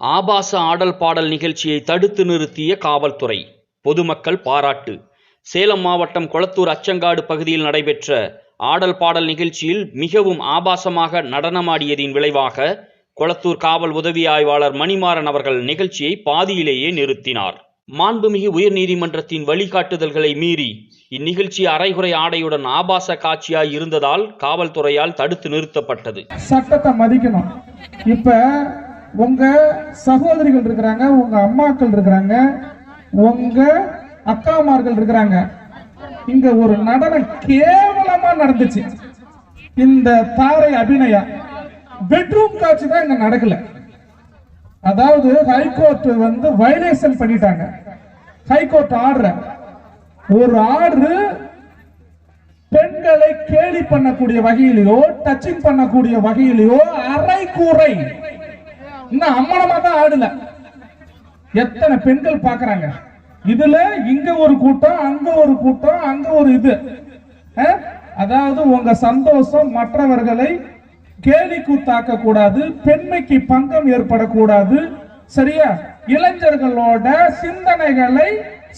ஆபாச ஆடல் பாடல் நிகழ்ச்சியை தடுத்து நிறுத்திய காவல்துறை பொதுமக்கள் பாராட்டு. சேலம் மாவட்டம் கொளத்தூர் அச்சங்காடு பகுதியில் நடைபெற்ற ஆடல் பாடல் நிகழ்ச்சியில் மிகவும் ஆபாசமாக நடனமாடியதின் விளைவாக கொளத்தூர் காவல் உதவி ஆய்வாளர் மணிமாறன் அவர்கள் நிகழ்ச்சியை பாதியிலேயே நிறுத்தினார். மாண்புமிகு உயர்நீதிமன்றத்தின் வழிகாட்டுதல்களை மீறி இந்நிகழ்ச்சி அரைகுறை ஆடையுடன் ஆபாச காட்சியாய் இருந்ததால் காவல்துறையால் தடுத்து நிறுத்தப்பட்டது. சட்டத்தை மதிக்கணும். இப்ப உங்க சகோதரிகள் இருக்கிறாங்க உங்க அம்மாக்கள் இருக்கிறாங்க உங்க அக்காமார்கள் இருக்கிறாங்க. இங்க ஒரு நடனம் கேவலமா நடந்துச்சு. இந்த தாரை அபிநயா பெட்ரூம் காட்சி தான் இங்க நடக்கல. அதாவது ஹைகோர்ட் வந்து வயலேஷன் பண்ணிட்டாங்க. ஹைகோர்ட் ஆர்டர் ஒரு ஆர்டர் பெண்களை கேலி பண்ணக்கூடிய வகையிலையோ டச்சிங் பண்ணக்கூடிய வகையிலையோ அரை கூரை இன்னும் அம்மனமா தான் ஆடல. எத்தனை பெண்கள் பாக்குறாங்க இதுல இங்க ஒரு கூட்டம் அங்க ஒரு கூட்டம் அங்க ஒரு இது. அதாவது உங்க சந்தோஷம் மற்றவர்களை கேலி கூத்தாக்க கூடாது பெண்மைக்கு பங்கம் ஏற்படக்கூடாது சரியா? இளைஞர்களோட சிந்தனைகளை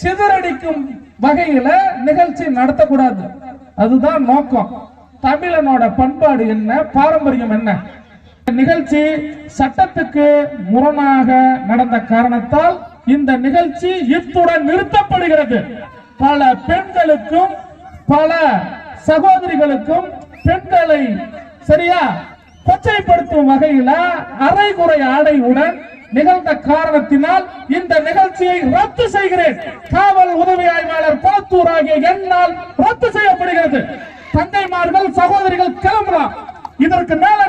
சிதறடிக்கும் வகையில நிகழ்ச்சி நடத்தக்கூடாது. அதுதான் நோக்கம். தமிழனோட பண்பாடு என்ன? பாரம்பரியம் என்ன? நிகழ்ச்சி சட்டத்துக்கு முரணாக நடந்த காரணத்தால் இந்த நிகழ்ச்சி இத்துடன் நிறுத்தப்படுகிறது. பல பெண்களுக்கும் பல சகோதரிகளுக்கும் பெண்களை சரியா கொச்சைப்படுத்தும் வகையில அரைகுறை ஆடையுடன் நிகழ்ந்த காரணத்தினால் இந்த நிகழ்ச்சியை ரத்து செய்கிறேன். காவல் உதவி ஆய்வாளர் குளத்தூர் ஆகிய என்னால் ரத்து செய்யப்படுகிறது. தந்தைமார்கள் சகோதரிகள் கிளம்பலாம். இதற்கு மேல